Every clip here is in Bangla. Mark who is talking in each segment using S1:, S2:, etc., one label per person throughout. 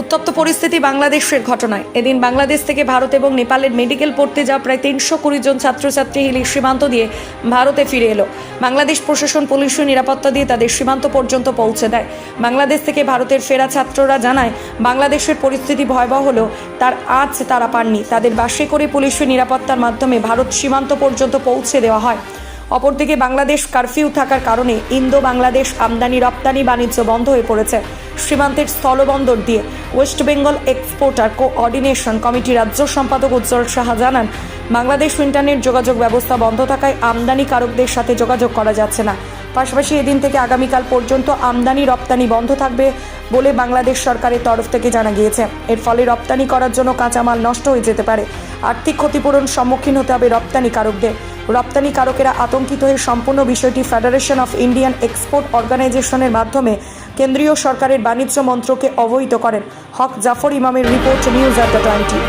S1: উত্তপ্ত পরিস্থিতি বাংলাদেশের ঘটনায়। এদিন বাংলাদেশ থেকে ভারত এবং নেপালের মেডিকেল পড়তে যাওয়া প্রায় তিনশো কুড়ি জন ছাত্রছাত্রী হিলি সীমান্ত দিয়ে ভারতে ফিরে এলো। বাংলাদেশ প্রশাসন পুলিশ নিরাপত্তা দিয়ে তাদের সীমান্ত পর্যন্ত পৌঁছে দেয়। বাংলাদেশ থেকে ভারতের ফেরা ছাত্ররা জানায়, বাংলাদেশের পরিস্থিতি ভয়াবহ হলেও তার আজ তারা পাননি। তাদের বাসে করে পুলিশ নিরাপত্তার মাধ্যমে ভারত সীমান্ত পর্যন্ত পৌঁছে দেওয়া হয়। অপরদিকে বাংলাদেশ কারফিউ থাকার কারণে ইন্দো বাংলাদেশ আমদানি, রপ্তানি, বাণিজ্য বন্ধ হয়ে পড়েছে। সীমান্তের স্থলবন্দর দিয়ে West Bengal exporter coordination committee রাজ্য সম্পাদক উজ্জ্বল সাহা জানান, বাংলাদেশ ইন্টারনেট যোগাযোগ ব্যবস্থা বন্ধ থাকায় আমদানিকারকদের সাথে যোগাযোগ করা যাচ্ছে না। পাশাপাশি এদিন থেকে আগামীকাল পর্যন্ত আমদানি, রপ্তানি বন্ধ থাকবে বলে বাংলাদেশ সরকারের তরফ থেকে জানা গিয়েছে। এর ফলে রপ্তানি করার জন্য কাঁচামাল নষ্ট হয়ে যেতে পারে। আর্থিক ক্ষতিপূরণ সম্মুখীন হতে হবে রপ্তানিকারকদের। রপ্তানিকারকেরা আতঙ্কিত হয়ে সম্পূর্ণ বিষয়টি ফেডারেশন অফ ইন্ডিয়ান এক্সপোর্ট অর্গানাইজেশনের মাধ্যমে কেন্দ্রীয় সরকারের বাণিজ্য মন্ত্রকে অবহিত করেন। হক জাফর ইমামের report news at the twenty.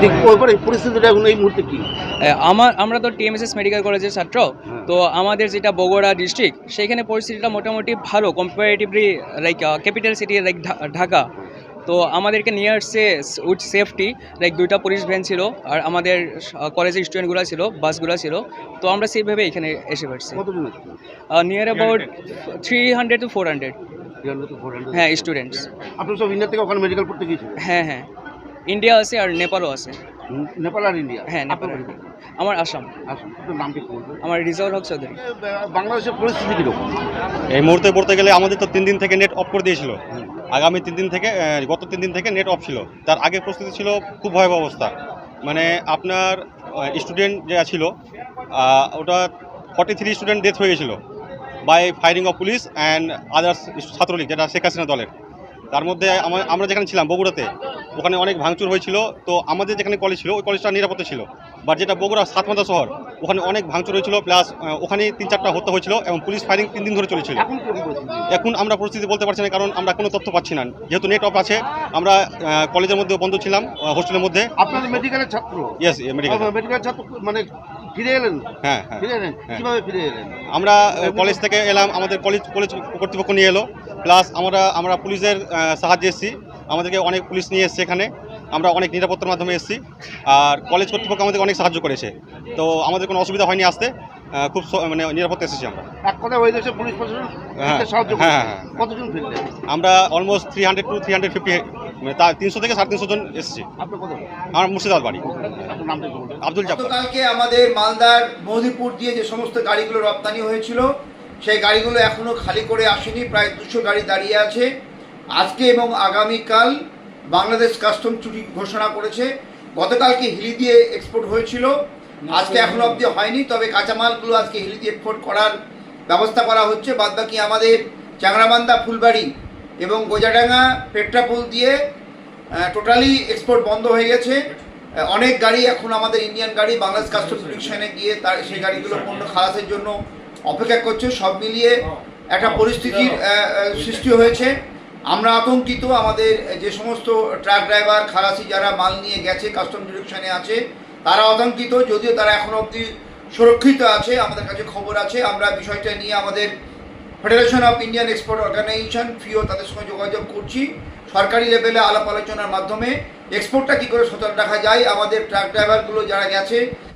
S2: ঠিক ওইবারে পরিস্থিতিটা এখন এই মুহূর্তে কি?
S3: এ, আমার আমরা তো টিএমএসএস মেডিকেল কলেজের ছাত্র তো আমাদের যেটা বগুড়া ডিস্ট্রিক্ট সেখানে পরিস্থিতিটা মোটামুটি ভালো comparatively like capital city like Dhaka. তো আমাদেরকে নিয়ে আসছে উইথ সেফটি লাইক দুইটা পুলিশ ভ্যান ছিল আর আমাদের কলেজের স্টুডেন্টগুলো ছিল বাসগুলো ছিল। তো আমরা সেইভাবে এখানে এসে
S2: পড়ছি।
S3: Near about three hundred to four hundred হ্যাঁ স্টুডেন্টস
S2: আপনি সব ইন্ডিয়া থেকে ওখানে মেডিকেল পড়তে গিয়েছিলেন?
S3: হ্যাঁ হ্যাঁ। ইন্ডিয়া আছে আর নেপালও আছে।
S2: নেপাল আর ইন্ডিয়া?
S3: হ্যাঁ নেপাল? আমার আসাম। আমার রিজাউল হক চৌধুরী।
S2: বাংলাদেশের পরিস্থিতি কীরকম?
S4: এই মুহূর্তে পড়তে গেলে আমাদের তো তিন দিন থেকে নেট অফ করে দিয়েছিল। আগামী তিন দিন থেকে গত তিন দিন থেকে নেট অফ ছিল। তার আগে প্রস্তুতি ছিল খুব ভয়াবহ অবস্থা। মানে আপনার স্টুডেন্ট যে ছিল ওটা ফর্টি থ্রি স্টুডেন্ট ডেথ হয়ে গেছিল by firing of police and others Chhatra League যেটা শেখ হাসিনা দলের। তার মধ্যে আমা- আমরা যেখানে ছিলাম বগুড়াতে ওখানে অনেক ভাঙচুর হয়েছিল। তো আমাদের যেখানে কলেজ ছিল ওই কলেজটা নিরাপত্তা ছিল। বাট যেটা বগুড়া সাতমাথা শহর ওখানে অনেক ভাঙচুর হয়েছিল। প্লাস ওখানে তিন চারটা হত্যা হয়েছিল এবং পুলিশ ফায়ারিং তিন দিন ধরে চলেছিল।
S2: এখন
S4: আমরা পরিস্থিতি বলতে পারছি না কারণ আমরা কোনো তথ্য পাচ্ছি না। যেহেতু নেট অফ আছে আমরা কলেজের মধ্যে বন্ধ ছিলাম হোস্টেলের মধ্যে।
S2: আপনাদের মেডিকেলের ছাত্র?
S4: ইয়েস মেডিকেল
S2: ছাত্র। মানে ফিরে এলেন?
S4: হ্যাঁ হ্যাঁ
S2: ফিরে এলেন?
S4: হ্যাঁ।
S2: ফিরে এলেন?
S4: আমরা কলেজ থেকে এলাম আমাদের কলেজ কলেজ কর্তৃপক্ষ নিয়ে এলো। প্লাস আমরা আমরা পুলিশের সাহায্যে এসেছি। আমাদেরকে অনেক পুলিশ নিয়ে এসছে এখানে। আমরা অনেক নিরাপত্তার মাধ্যমে এসেছি। আর কলেজ কর্তৃপক্ষ আমাদেরকে অনেক সাহায্য করেছে। তো আমাদের কোনো অসুবিধা হয়নি আসতে। খুব মানে নিরাপত্তা এসেছি আমরা।
S2: এক কথায় ওই দেশের পুলিশ প্রশাসন
S4: হ্যাঁ,
S2: সাহায্য
S4: হ্যাঁ, হ্যাঁ, হ্যাঁ।
S2: কতজন
S4: আমরা almost three hundred to three hundred fifty মানে তা তিনশো থেকে সাড়ে তিনশো জন এসেছি। আমার মুর্শিদাবাদ বাড়ি। আব্দুল
S5: গতকালকে আমাদের মালদার মহদিপুর দিয়ে যে সমস্ত গাড়িগুলো রপ্তানি হয়েছিল সেই গাড়িগুলো এখনও খালি করে আসেনি প্রায় দুশো গাড়ি দাঁড়িয়ে আছে। আজকে এবং আগামীকাল বাংলাদেশ কাস্টম ছুটি ঘোষণা করেছে। গতকালকে হিলি দিয়ে এক্সপোর্ট হয়েছিল। আজকে এখনও অবধি হয়নি, তবে কাঁচামালগুলো আজকে হিলি দিয়ে এক্সপোর্ট করার ব্যবস্থা করা হচ্ছে। বাদবাকি আমাদের চাংরাবান্ধা ফুলবাড়ি এবং গোজাডাঙ্গা, পেট্রাপুল দিয়ে টোটালি এক্সপোর্ট বন্ধ হয়ে গেছে। অনেক গাড়ি এখন আমাদের ইন্ডিয়ান গাড়ি বাংলাদেশ কাস্টম প্রোটেকশনে গিয়ে তার সেই গাড়িগুলো পণ্য খালাসের জন্য অপেক্ষা করছে। সব মিলিয়ে একটা পরিস্থিতির সৃষ্টি হয়েছে। আমরা আতঙ্কিত, আমাদের যে সমস্ত ট্রাক ড্রাইভার, খালাসি যারা মাল নিয়ে গেছে কাস্টম ডিরেকশনে আছে, তারা আতঙ্কিত, যদিও তারা এখনও অবধি সুরক্ষিত আছে, আমাদের কাছে খবর আছে। আমরা বিষয়টা নিয়ে আমাদের federation of Indian export organisation FIEO তাদের সঙ্গে যোগাযোগ করছি। সরকারি লেভেলে আলাপ আলোচনার মাধ্যমে এক্সপোর্টটা কী করে সচল রাখা যায়, আমাদের ট্রাক ড্রাইভারগুলো যারা গেছে